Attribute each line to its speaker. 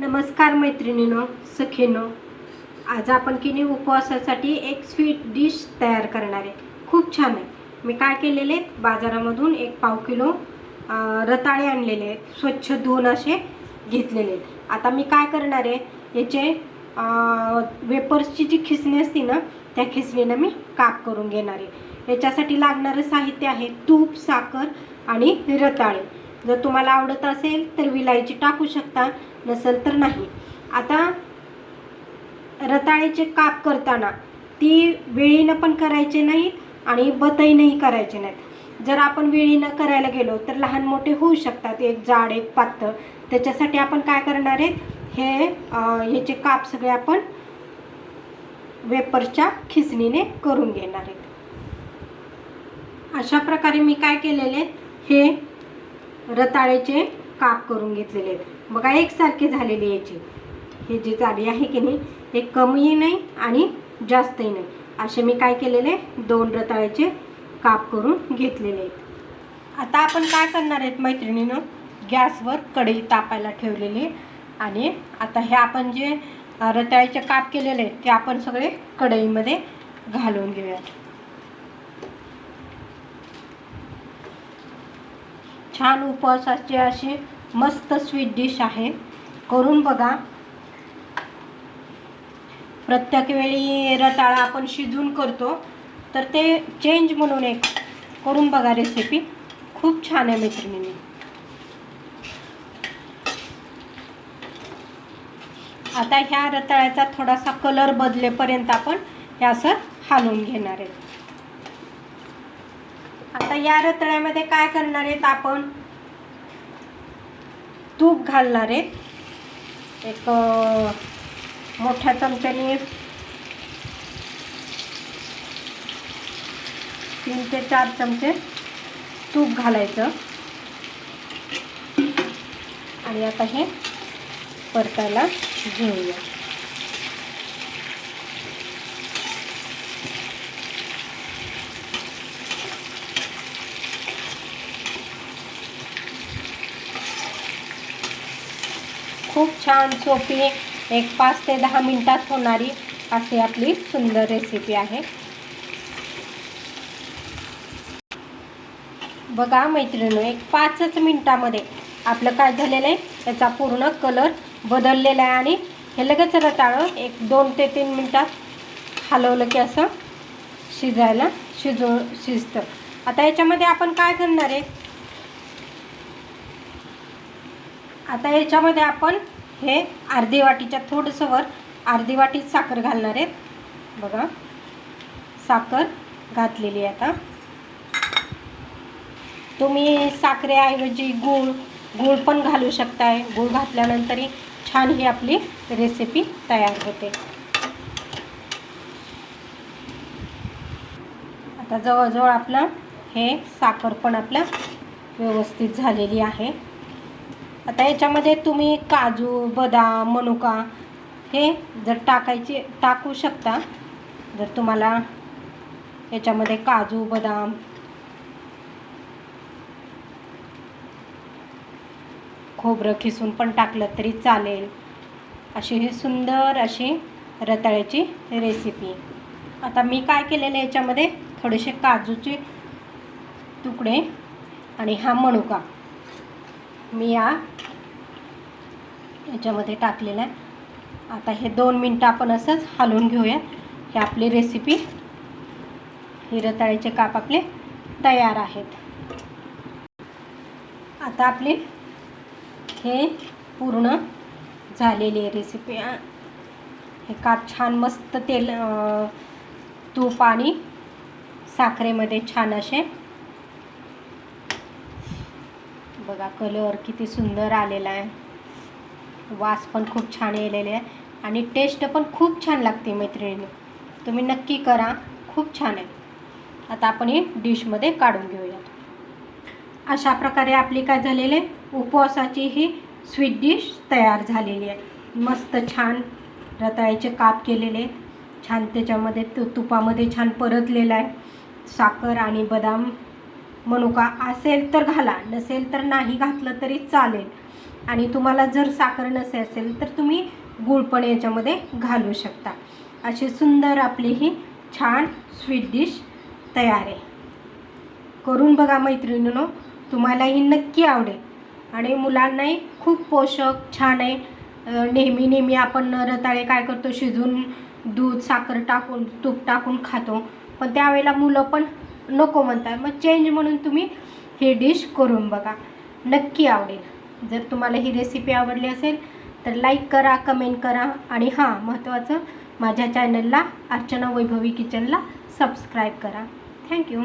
Speaker 1: नमस्कार मैत्रिणीनो सखीनो. आज आपण किनी उपवासासाठी एक स्वीट डिश तयार करणार आहे. खूप छान आहे. मी काय केलेले आहेत? बाजारामधून एक पाव किलो रताळे आणलेले आहेत. स्वच्छ धुवून असे घेतलेले आहेत. आता मी काय करणार आहे? याचे वेपर्सची जी खिसणी असते ना त्या खिसणीनं मी काप करून घेणार आहे. याच्यासाठी लागणारं साहित्य आहे तूप साखर आणि रताळे. जर तुम्हाला आवडत असेल तर विलायची टाकू शकता नसेल तर नाही. आता रताळ्याचे काप करताना ती वेळीनं पण करायचे नाहीत आणि बतईनंही करायचे नाहीत. जर आपण वेळीनं करायला गेलो तर लहान मोठे होऊ शकतात. एक जाड एक पातळ. त्याच्यासाठी आपण काय करणार आहेत? हे ह्याचे काप सगळे आपण वेपरच्या खिसणीने करून घेणार आहेत. अशा प्रकारे मी काय केलेले आहेत? हे रताळ्याचे काप करून घेतलेले आहेत. बघा एकसारखे झालेले याचे. हे जे जाडी आहे की नाही हे कमीही नाही आणि जास्तही नाही. असे मी काय केलेले दोन रताळ्याचे काप करून घेतलेले आहेत. आता आपण काय करणार आहेत मैत्रिणीनं? गॅसवर कढई तापायला ठेवलेली आहे. आणि आता हे आपण जे रताळ्याचे काप केलेले आहेत ते आपण सगळे कढईमध्ये घालून घेऊयात. छान उपवासाची अशी मस्त स्वीट डिश आहे. करून बघा. प्रत्येक वेळी रताळा आपण शिजून करतो. तर ते चेंज म्हणून एक करून बघा रेसिपी खूप छान आहे मैत्रिणींनी. आता ह्या रताळ्याचा थोडासा कलर बदलेपर्यंत आपण हे असं हालवून घेणार आहेत आता या रताळ्यामध्ये काय करणार आहेत आपण? तूप घालणार आहेत. एक मोठ्या चमच्याने तीन ते चार चमचे तूप घालायचं. आणि आता हे परतायला घेऊया. खूप छान सोपी एक पाच ते दहा मिनटात होणारी अशी आपली सुंदर रेसिपी आहे. बघा मैत्रिणी एक पाचच मिनटामध्ये आपलं काय झालेलं आहे त्याचा पूर्ण कलर बदललेला आहे आणि हे लगेच रताळं एक दोन ते तीन मिनटात हलवलं की असं शिजायला शिजू शिजतं. आता याच्यामध्ये आपण काय करणार आहे आता याच्यामध्ये आपण हे अर्धी वाटीच्या थोडंसं वर अर्धी वाटीत साखर घालणार आहेत. बघा साखर घातलेली आहे आता. तुम्ही साखरेऐवजी गूळ गूळ पण घालू शकताय. गूळ घातल्यानंतरही छान ही आपली रेसिपी तयार होते. आता जवळजवळ आपलं हे साखर पण आपलं व्यवस्थित झालेली आहे. आता याच्यामध्ये तुम्ही काजू बदाम मनुका हे जर टाकायचे टाकू शकता. जर तुम्हाला याच्यामध्ये काजू बदाम खोबरं खिसून पण टाकलं तरी चालेल. अशी ही सुंदर अशी रताळ्याची रेसिपी आता मी काय केलेलं आहे याच्यामध्ये? थोडेसे काजूचे तुकडे आणि हा मनुका. मी या याच्यामध्ये टाकलेलं आहे. आता हे दोन मिनटं आपण असंच हलवून घेऊया. हे आपली रेसिपी ही रताळ्याचे काप आपले तयार आहेत. आता आपली हे पूर्ण झालेली आहे रेसिपी हे. काप छान मस्त तेल तूप आणि साखरेमध्ये छान असे बघा कलर किती सुंदर आलेला आहे. वास पण खूप छान येलेले आहे. आणि टेस्ट पण खूप छान लागते मैत्रिणींनी तुम्ही नक्की करा खूप छान आहे. आता आपण ही डिशमध्ये काढून घेऊयात. अशा प्रकारे आपली काय झालेली आहे? उपवासाची ही स्वीट डिश तयार झालेली आहे. मस्त छान रताळ्याचे काप केलेले. छान त्याच्यामध्ये तु तुपामध्ये छान परतलेला आहे. साखर आणि बदाम मनुका असेल तर घाला नसेल तर नाही घातलं तरी चालेल. आणि तुम्हाला जर साखर नसे असेल तर तुम्ही गूळ पण याच्यामध्ये घालू शकता. अशी सुंदर आपली ही छान स्वीट डिश तयार आहे. करून बघा मैत्रिणीनो तुम्हालाही नक्की आवडेल. आणि मुलांनाही खूप पोषक छान आहे. नेहमी नेहमी आपण रताळे काय करतो शिजून दूध साखर टाकून तूप टाकून खातो. पण त्यावेळेला मुलं पण नको म्हणतात मग चेंज म्हणून तुम्ही ही डिश करून बघा. नक्की आवडेल. जर तुम्हाला ही रेसिपी आवडली असेल तर लाईक करा कमेंट करा आणि हां महत्त्वाचं माझ्या चॅनलला अर्चना वैभवी किचनला सबस्क्राईब करा. Thank you